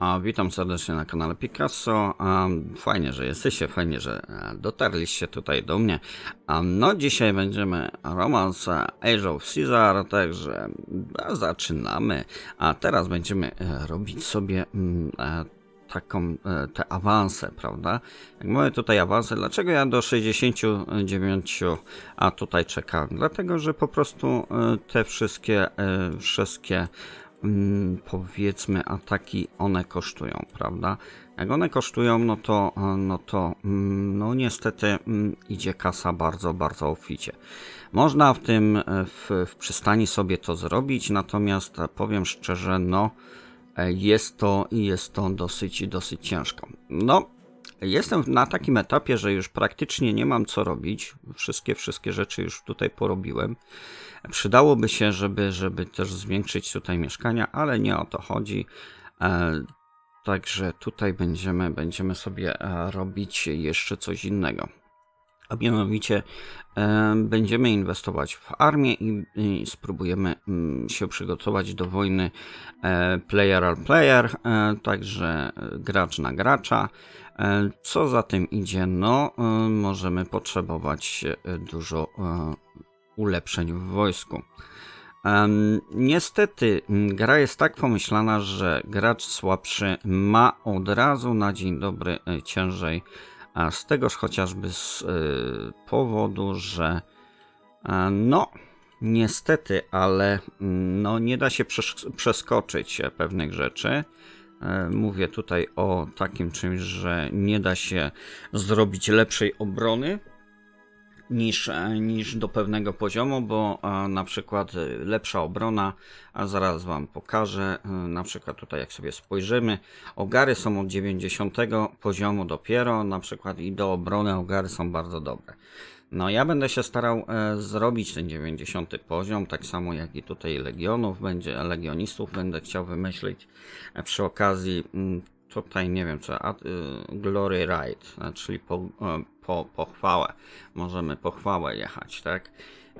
A, witam serdecznie na kanale Picasso. Fajnie, że jesteście, fajnie, że e, dotarliście tutaj do mnie. No, dzisiaj będziemy romans Age of Caesar, także zaczynamy. A teraz będziemy e, robić sobie mm, e, taką, te awanse, prawda? Jak mamy tutaj awanse, dlaczego ja do 69, a tutaj czekam? Dlatego, że po prostu te wszystkie, wszystkie powiedzmy ataki one kosztują, prawda? Jak one kosztują, no to, e, no to mm, no niestety mm, idzie kasa bardzo, bardzo obficie. Można w tym, e, w, w przystani sobie to zrobić, natomiast powiem szczerze, no e, jest to, jest to dosyć, dosyć ciężko. No, Jestem na takim etapie, że już praktycznie nie mam co robić. Wszystkie, wszystkie rzeczy już tutaj porobiłem. Przydałoby się, żeby, żeby też zwiększyć tutaj mieszkania, ale nie o to chodzi. E, Także tutaj będziemy, będziemy sobie e, robić jeszcze coś innego. A mianowicie e, będziemy inwestować w armię i, i spróbujemy mm, się przygotować do wojny e, player on player, e, także gracz na gracza. Co za tym idzie? No, możemy potrzebować dużo ulepszeń w wojsku. Niestety, gra jest tak pomyślana, że gracz słabszy ma od razu na dzień dobry ciężej, a z tegoż chociażby z e, powodu, że no, niestety, ale mm, no, nie da się przeskoczyć e, pewnych rzeczy. E, Mówię tutaj o takim czymś, że nie da się zrobić lepszej obrony niż, niż do pewnego poziomu, bo e, na przykład e, lepsza obrona, a zaraz Wam pokażę, e, na przykład tutaj jak sobie spojrzymy, ogary są od 90 poziomu dopiero, na przykład i do obrony ogary są bardzo dobre. No ja będę się starał zrobić ten 90 poziom, tak samo jak i tutaj legionów, będzie legionistów będę chciał wymyślić przy okazji mm, tutaj nie wiem co, y, Glory Ride, e, czyli po, e, po, pochwałę. Możemy pochwałę jechać, tak?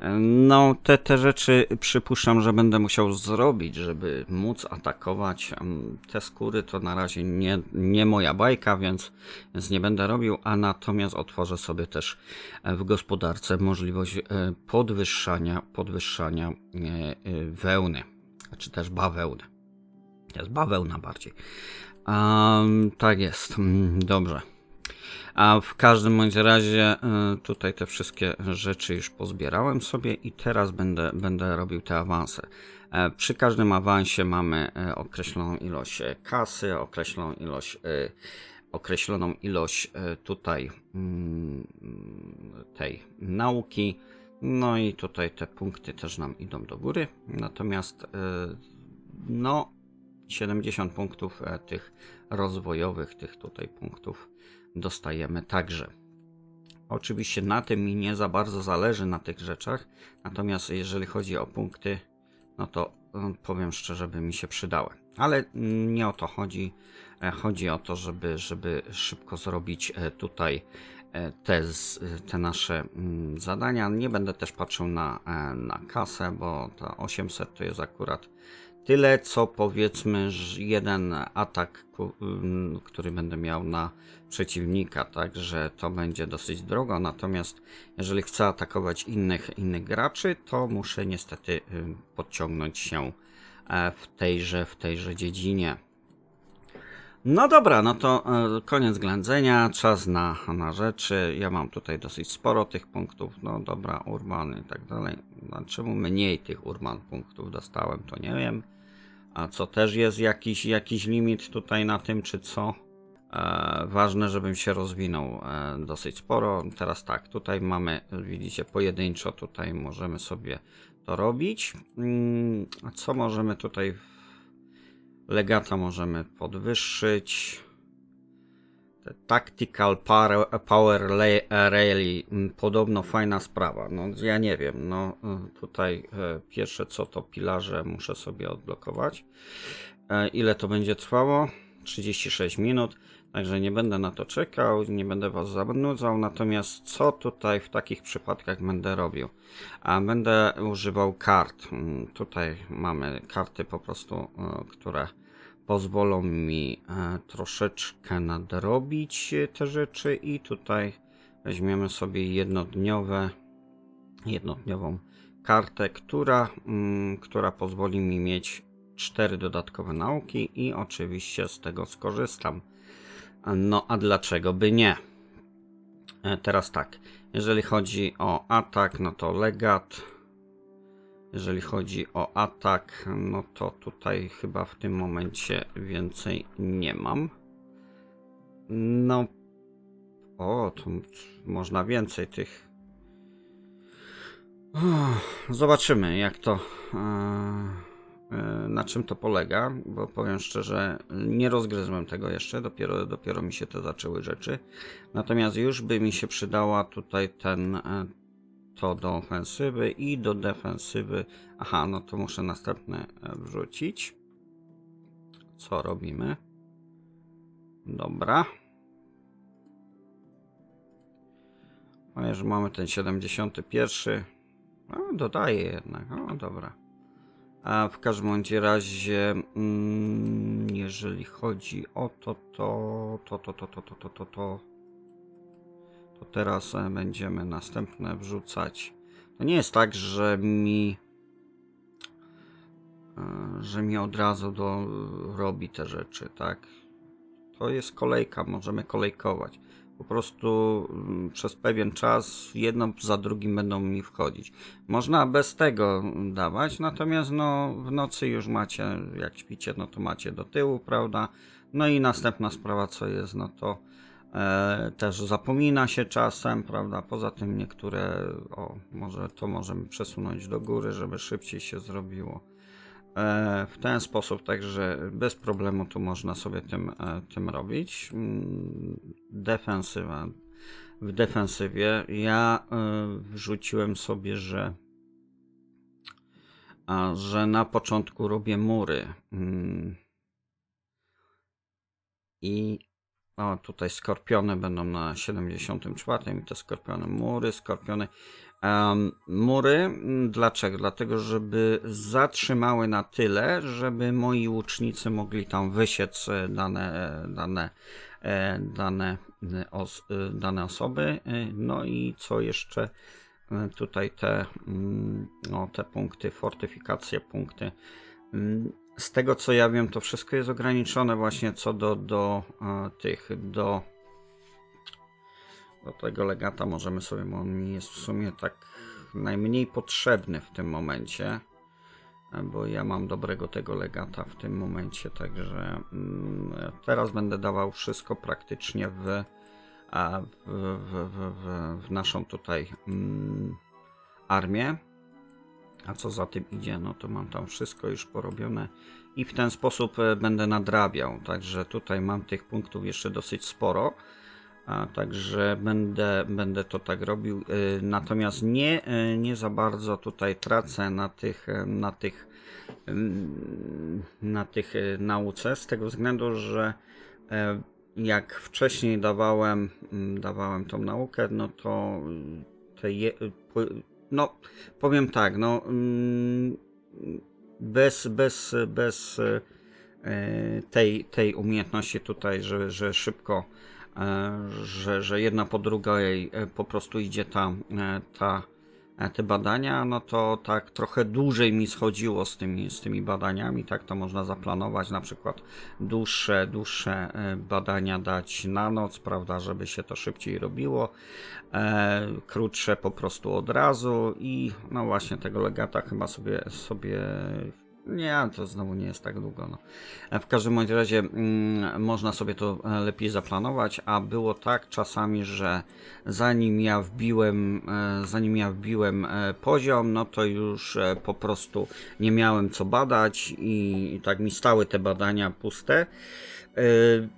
E, No, te, te rzeczy przypuszczam, że będę musiał zrobić, żeby móc atakować. Em, Te skóry to na razie nie, nie moja bajka, więc, więc nie będę robił, a natomiast otworzę sobie też w gospodarce możliwość podwyższania, podwyższania wełny, czy też bawełny. To jest bawełna bardziej. Um, tak jest, Mm, dobrze. A w każdym bądź razie y, tutaj te wszystkie rzeczy już pozbierałem sobie i teraz będę, będę robił te awanse. E, Przy każdym awansie mamy e, określoną ilość e, kasy, określoną ilość, e, określoną ilość e, tutaj mm, tej nauki. No i tutaj te punkty też nam idą do góry. Natomiast e, no 70 punktów e, tych rozwojowych, tych tutaj punktów dostajemy także. Oczywiście na tym mi nie za bardzo zależy na tych rzeczach, natomiast jeżeli chodzi o punkty, no to mm, powiem szczerze, by mi się przydały. Ale nie o to chodzi. E, Chodzi o to, żeby, żeby szybko zrobić e, tutaj te, z- te nasze mm, zadania. Nie będę też patrzył na, e, na kasę, bo ta 800 to jest akurat tyle, co powiedzmy, że jeden atak, ym, który będę miał na przeciwnika, także to będzie dosyć drogo. Natomiast jeżeli chcę atakować innych, innych graczy, to muszę niestety ym, podciągnąć się e, w tejże, w tejże dziedzinie. No dobra, no to e, koniec ględzenia, czas na, na rzeczy. Ja mam tutaj dosyć sporo tych punktów. No dobra, urban i tak dalej. No, czemu mniej tych urban punktów dostałem, to nie wiem. A co też jest jakiś, jakiś limit tutaj na tym, czy co? E, ważne, żebym się rozwinął e, dosyć sporo. Teraz tak, tutaj mamy, widzicie, pojedynczo tutaj możemy sobie to robić. Mm, a co możemy tutaj Legata możemy podwyższyć. Te Tactical Power, power Rally, mm, podobno fajna sprawa. No ja nie wiem, no y, tutaj e, pierwsze co to pilarze muszę sobie odblokować. E, Ile to będzie trwało? 36 minut, także nie będę na to czekał, nie będę Was zanudzał. Natomiast co tutaj w takich przypadkach będę robił? A będę używał kart. Mm, Tutaj mamy karty po prostu, e, które pozwolą mi e, troszeczkę nadrobić te rzeczy i tutaj weźmiemy sobie jednodniowe, jednodniową kartę, która, mm, która pozwoli mi mieć cztery dodatkowe nauki i oczywiście z tego skorzystam. No a dlaczego by nie? E, Teraz tak, jeżeli chodzi o atak, no to legat. Jeżeli chodzi o atak, no to tutaj chyba w tym momencie więcej nie mam. No, o, tu można więcej tych. Zobaczymy, jak to. e, Na czym to polega, bo powiem szczerze, nie rozgryzłem tego jeszcze, dopiero, dopiero mi się te zaczęły rzeczy. Natomiast już by mi się przydała tutaj ten, e, to do ofensywy i do defensywy. Aha, no to muszę następne e, wrzucić. Co robimy? Dobra. Ale że mamy ten 71. No, dodaję jednak. O, dobra. A w każdym razie, mm, jeżeli chodzi o to, to, to, to, to, to, to, to, to, to, to teraz e, będziemy następne wrzucać. To nie jest tak, że mi, e, że mi od razu do, robi te rzeczy, tak? To jest kolejka, możemy kolejkować. Po prostu mm, przez pewien czas jedno za drugim będą mi wchodzić. Można bez tego dawać, natomiast no, w nocy już macie, jak śpicie, no to macie do tyłu, prawda? No i następna sprawa, co jest, no to e, też zapomina się czasem, prawda? Poza tym niektóre, o, może to możemy przesunąć do góry, żeby szybciej się zrobiło. E, w ten sposób, także bez problemu tu można sobie tym, e, tym robić. Mm, Defensywa. W defensywie ja e, wrzuciłem sobie, że że na początku robię mury. Mm. I o, tutaj skorpiony będą na 74 i te skorpiony, mury, skorpiony. Mury, mm, dlaczego? Dlatego, żeby zatrzymały na tyle, żeby moi łucznicy mogli tam wysiec e, dane, e, dane, e, dane, os, dane osoby. No i co jeszcze? Tutaj te, no, te punkty, fortyfikacje, punkty. Mm, Z tego co ja wiem, to wszystko jest ograniczone właśnie co do, do tych, do do tego legata możemy sobie, bo on mi jest w sumie tak najmniej potrzebny w tym momencie, bo ja mam dobrego tego legata w tym momencie, także mm, teraz będę dawał wszystko praktycznie w, w, w, w, w naszą tutaj mm, armię. A co za tym idzie, no to mam tam wszystko już porobione i w ten sposób e, będę nadrabiał. Także tutaj mam tych punktów jeszcze dosyć sporo. A, także będę, będę to tak robił. Y, Natomiast nie, y, nie za bardzo tutaj tracę na tych, y, na tych, na tych nauce, z tego względu, że jak wcześniej dawałem, mm, dawałem tą naukę, no to te je, no powiem tak, no mm, bez, bez, bez tej, tej umiejętności tutaj, że, że szybko że, że jedna po drugiej e, po prostu idzie ta, e, ta, e, te badania, no to tak trochę dłużej mi schodziło z tymi, z tymi badaniami, tak to można zaplanować, na przykład dłuższe, dłuższe e, badania dać na noc, prawda, żeby się to szybciej robiło, e, krótsze po prostu od razu i no właśnie tego legata chyba sobie, sobie nie, to znowu nie jest tak długo. No. W każdym bądź razie mm, można sobie to e, lepiej zaplanować, a było tak czasami, że zanim ja wbiłem, e, zanim ja wbiłem e, poziom, no to już e, po prostu nie miałem co badać i, i tak mi stały te badania puste. E,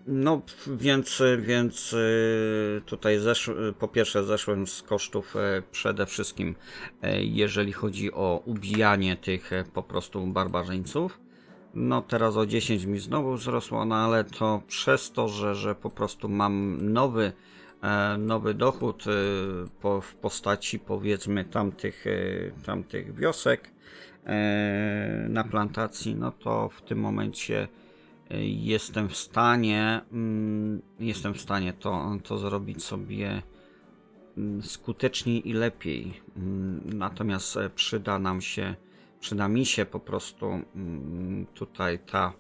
No, więc, więc e, tutaj zesz, po pierwsze zeszłem z kosztów e, przede wszystkim, e, jeżeli chodzi o ubijanie tych e, po prostu barbarzyńców. No teraz o 10 mi znowu wzrosło, no ale to przez to, że, że po prostu mam nowy, e, nowy dochód e, w postaci powiedzmy tamtych, e, tamtych wiosek na plantacji, no to w tym momencie jestem w stanie, mm, jestem w stanie to, to zrobić sobie mm, skuteczniej i lepiej. Mm, Natomiast przyda nam się, przyda mi się po prostu mm, tutaj ta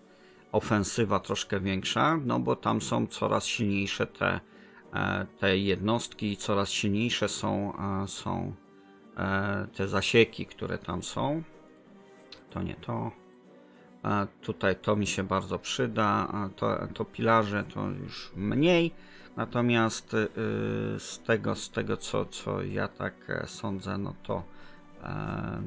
ofensywa troszkę większa, no bo tam są coraz silniejsze te, e, te jednostki, coraz silniejsze są, e, są e, te zasieki, które tam są. To nie to. Tutaj to mi się bardzo przyda, to, to pilarze to już mniej. Natomiast y, z tego, z tego co, co ja tak sądzę, no to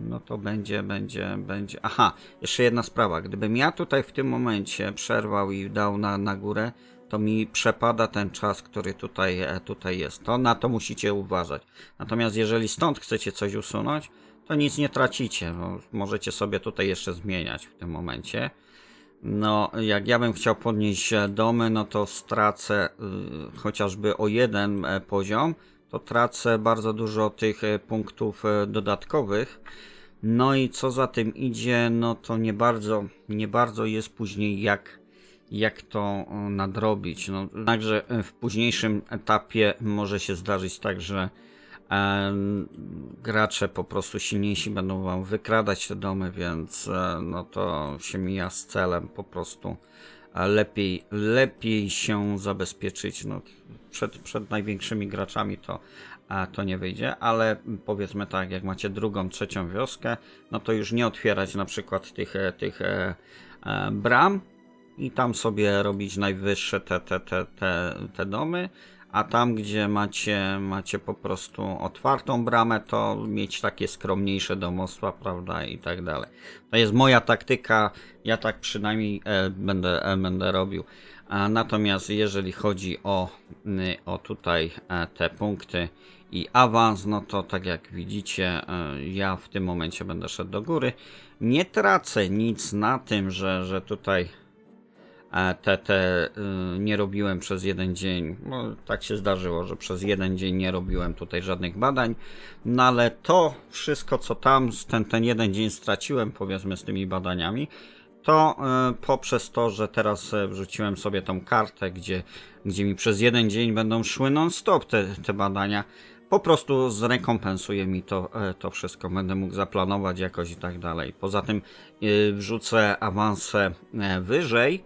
no to będzie, będzie, będzie. Aha, jeszcze jedna sprawa. Gdybym ja tutaj w tym momencie przerwał i dał na, na górę, to mi przepada ten czas, który tutaj, e, tutaj jest. To na to musicie uważać. Natomiast jeżeli stąd chcecie coś usunąć, to nic nie tracicie. Możecie sobie tutaj jeszcze zmieniać w tym momencie. No, jak ja bym chciał podnieść e, domy, no to stracę y, chociażby o jeden e, poziom, to tracę bardzo dużo tych e, punktów e, dodatkowych. No i co za tym idzie, no to nie bardzo, nie bardzo jest później jak, jak to o, nadrobić. No, także e, w późniejszym etapie może się zdarzyć tak, że em, gracze po prostu silniejsi będą wam wykradać te domy, więc e, no to się mija z celem po prostu e, lepiej, lepiej się zabezpieczyć. No, przed, przed największymi graczami to, e, to nie wyjdzie, ale powiedzmy tak, jak macie drugą, trzecią wioskę, no to już nie otwierać na przykład tych, e, tych e, e, bram i tam sobie robić najwyższe te, te, te, te, te domy, a tam, gdzie macie, macie po prostu otwartą bramę, to mieć takie skromniejsze domostwa, prawda, i tak dalej. To jest moja taktyka, ja tak przynajmniej e, będę, e, będę robił. Natomiast jeżeli chodzi o, y, o tutaj e, te punkty i awans, no to tak jak widzicie, e, ja w tym momencie będę szedł do góry. Nie tracę nic na tym, że, że tutaj e, te, te y, nie robiłem przez jeden dzień. No, tak się zdarzyło, że przez jeden dzień nie robiłem tutaj żadnych badań. No ale to wszystko, co tam, ten, ten jeden dzień straciłem, powiedzmy, z tymi badaniami, to e, poprzez to, że teraz e, wrzuciłem sobie tą kartę, gdzie, gdzie mi przez jeden dzień będą szły non-stop te, te badania, po prostu zrekompensuje mi to, e, to wszystko. Będę mógł zaplanować jakoś i tak dalej. Poza tym wrzucę awanse wyżej,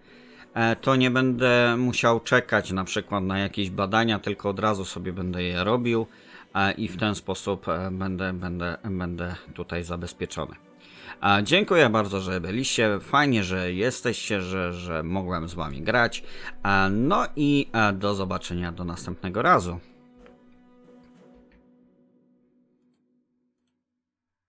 to nie będę musiał czekać na przykład na jakieś badania, tylko od razu sobie będę je robił i w ten sposób będę, będę, będę tutaj zabezpieczony. A dziękuję bardzo, że byliście. Fajnie, że jesteście, że, że mogłem z wami grać. A, No i do zobaczenia do następnego razu.